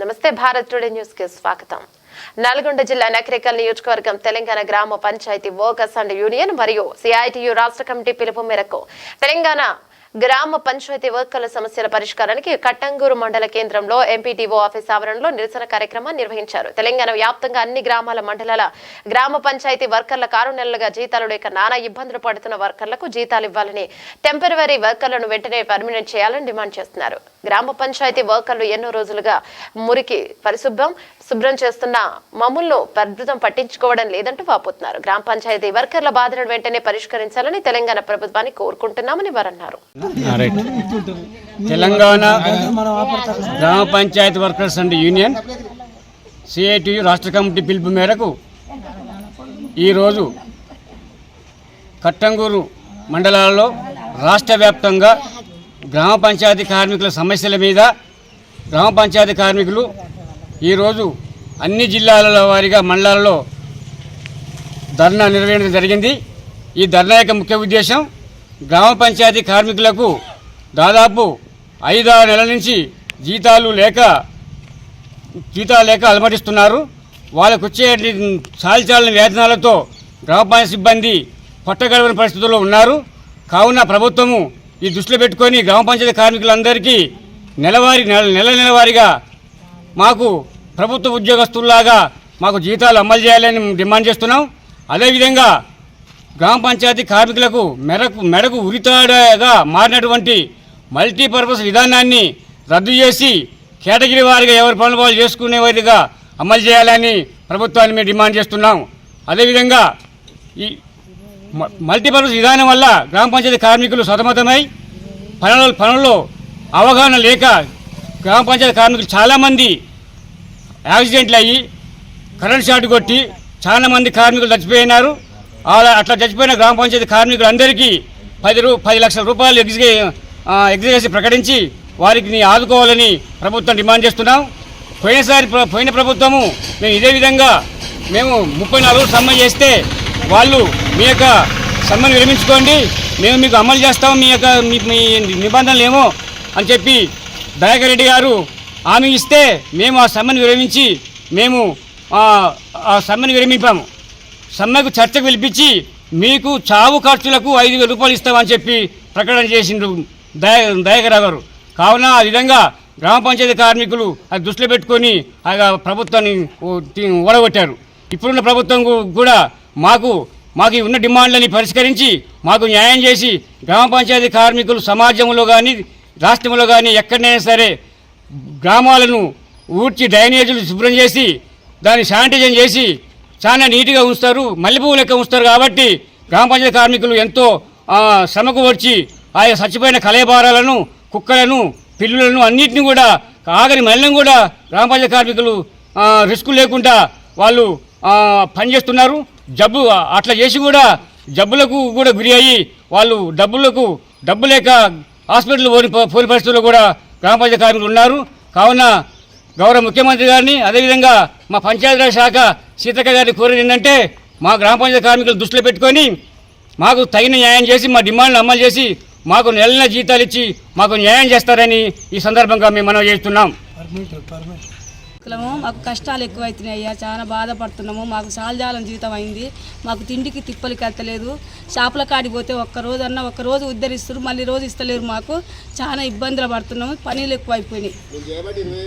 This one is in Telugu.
నమస్తే భారత్ టుడే న్యూస్కి స్వాగతం. నల్గొండ జిల్లా నకరికల్ నియోజకవర్గం తెలంగాణ గ్రామ పంచాయతీ వర్కర్స్ అండ్ యూనియన్ మరియు సిఐటియు రాష్ట్ర కమిటీ పిలుపు మేరకు తెలంగాణ గ్రామ పంచాయతీ వర్కర్ల సమస్యల పరిష్కారానికి కట్టంగూరు మండల కేంద్రంలో ఎంపీటీఓ ఆఫీస్ ఆవరణలో నిరసన కార్యక్రమం నిర్వహించారు. తెలంగాణ వ్యాప్తంగా అన్ని గ్రామాల మండలాల గ్రామ పంచాయతీ వర్కర్లకు ఆరు నెలలుగా జీతాలు లేక నానా ఇబ్బందులు పడుతున్న వర్కర్లకు జీతాలు ఇవ్వాలని టెంపరీ వర్కర్లను వెంటనే పర్మినెంట్ చేయాలని డిమాండ్ చేస్తున్నారు. గ్రామ పంచాయతీ వర్కర్లు ఎన్నో రోజులుగా మురికి పరిశుభ్రం శుభ్రం చేస్తున్న మమ్ములను ప్రస్తుతం పట్టించుకోవడం లేదంటూ వాపోతున్నారు. గ్రామ పంచాయతీ వర్కర్ల బాధలను వెంటనే పరిష్కరించాలని తెలంగాణ ప్రభుత్వాన్ని కోరుకుంటున్నామని వారన్నారు. తెలంగాణ గ్రామ panchayat workers and union CITU రాష్ట్ర కమిటీ పిలుపు మేరకు ఈరోజు కట్టంగూరు మండలాల్లో రాష్ట్ర వ్యాప్తంగా గ్రామ పంచాయతీ కార్మికుల సమస్యల మీద గ్రామ పంచాయతీ కార్మికులు ఈరోజు అన్ని జిల్లాల వారీగా మండలాల్లో ధర్నా నిర్వహించడం జరిగింది. ఈ ధర్నా యొక్క ముఖ్య ఉద్దేశం గ్రామ పంచాయతీ కార్మికులకు దాదాపు ఐదారు నెలల నుంచి జీతాలు లేక జీతాలు లేక అలమటిస్తున్నారు. వాళ్ళకు వచ్చే చాలిచాలని వేతనాలతో గ్రామ పంచాయతీ సిబ్బంది పట్టగడవని పరిస్థితుల్లో ఉన్నారు. కావున ప్రభుత్వము ఈ దృష్టిలో పెట్టుకొని గ్రామ పంచాయతీ కార్మికులందరికీ నెలవారీ నెల నెల నెలవారీగా మాకు ప్రభుత్వ ఉద్యోగస్తుల్లాగా మాకు జీతాలు అమలు చేయాలని డిమాండ్ చేస్తున్నాం. అదేవిధంగా గ్రామ పంచాయతీ కార్మికులకు మెరకు మెడకు ఉరితాడగా మారినటువంటి మల్టీపర్పస్ విధానాన్ని రద్దు చేసి కేటగిరీ వారిగా ఎవరి పనులు వాళ్ళు చేసుకునే వారిగా అమలు చేయాలని ప్రభుత్వాన్ని మేము డిమాండ్ చేస్తున్నాం. అదేవిధంగా ఈ మ- మల్టీపర్పస్ విధానం వల్ల గ్రామ పంచాయతీ కార్మికులు సతమతమై పనుల పనుల్లో అవగాహన లేక గ్రామ పంచాయతీ కార్మికులు చాలామంది యాక్సిడెంట్లు అయ్యి కరెంట్ షాట్ కొట్టి చాలా మంది కార్మికులు చచ్చిపోయినారు. అలా అట్లా చచ్చిపోయిన గ్రామ పంచాయతీ కార్మికులందరికీ పది రూ పది లక్షల రూపాయలు ఎగ్జిగే ఎగ్జిగేసి ప్రకటించి వారికి ఆదుకోవాలని ప్రభుత్వం డిమాండ్ చేస్తున్నాం. పోయినసారి పోయిన ప్రభుత్వము మేము ఇదే విధంగా మేము ముప్పై నాలుగు సమ్మె చేస్తే వాళ్ళు మీ యొక్క సమ్మెను విరమించుకోండి. మేము మీకు అమలు చేస్తాం మీ యొక్క మీ మీ నిబంధనలు ఏమో అని చెప్పి దయాకర్ రెడ్డి గారు హామీ ఇస్తే మేము ఆ సమ్మెను విరమించి మేము ఆ ఆ సమ్మెను విరమింపాము. సమ్మెకు చర్చకు పిలిపించి మీకు చావు ఖర్చులకు ఐదు వేల రూపాయలు ఇస్తామని చెప్పి ప్రకటన చేసిండ్రు దయ దయాకర్ గారు. కావున ఆ విధంగా గ్రామ పంచాయతీ కార్మికులు అది దృష్టిలో పెట్టుకొని ఆ ప్రభుత్వాన్ని ఓడగొట్టారు ఇప్పుడున్న ప్రభుత్వం కూడా మాకు మాకు ఉన్న డిమాండ్లని పరిష్కరించి మాకు న్యాయం చేసి గ్రామ పంచాయతీ కార్మికులు సమాజంలో కానీ రాష్ట్రంలో కానీ ఎక్కడైనా సరే గ్రామాలను ఊడ్చి డ్రైనేజీలు శుభ్రం చేసి దాన్ని శానిటైజేషన్ చేసి చాలా నీట్గా ఉంచుతారు మల్లెపువ్వు లెక్క ఉంచుతారు కాబట్టి గ్రామ పంచాయతీ కార్మికులు ఎంతో శ్రమకు వచ్చి ఆయా చచ్చిపోయిన కలేబారాలను కుక్కలను పిల్లులను అన్నిటిని కూడా ఆఖరి మళ్ళీ కూడా గ్రామ పంచాయతీ కార్మికులు రిస్క్ లేకుండా వాళ్ళు పనిచేస్తున్నారు. జబ్బు అట్లా చేసి కూడా జబ్బులకు కూడా గురి అయ్యి వాళ్ళు డబ్బులకు డబ్బు లేక హాస్పిటల్ పోని పోని పరిస్థితుల్లో కూడా గ్రామ పంచాయతీ కార్మికులు ఉన్నారు. కావున గౌరవ ముఖ్యమంత్రి గారిని అదేవిధంగా మా పంచాయతీరాజ్ శాఖ సీతక్క గారిని కోరేది ఏంటంటే మా గ్రామ పంచాయతీ కార్మికులు దృష్టిలో పెట్టుకొని మాకు తగిన న్యాయం చేసి మా డిమాండ్లు అమలు చేసి మాకు నెల నెల జీతాలు ఇచ్చి మాకు న్యాయం చేస్తారని ఈ సందర్భంగా మేము మనం చేస్తున్నాం. మాకు కష్టాలు ఎక్కువైతున్నాయి అయ్యా చాలా బాధపడుతున్నాము మాకు సాలజాలం జీతం అయింది మాకు తిండికి తిప్పలికి ఎత్తలేదు షాపుల కాడికి పోతే ఒక్క రోజు అన్న ఒక్క రోజు ఉద్ధరిస్తారు మళ్ళీ రోజు ఇస్తలేరు మాకు చాలా ఇబ్బందులు పడుతున్నాము పనీలు ఎక్కువైపోయినాయి.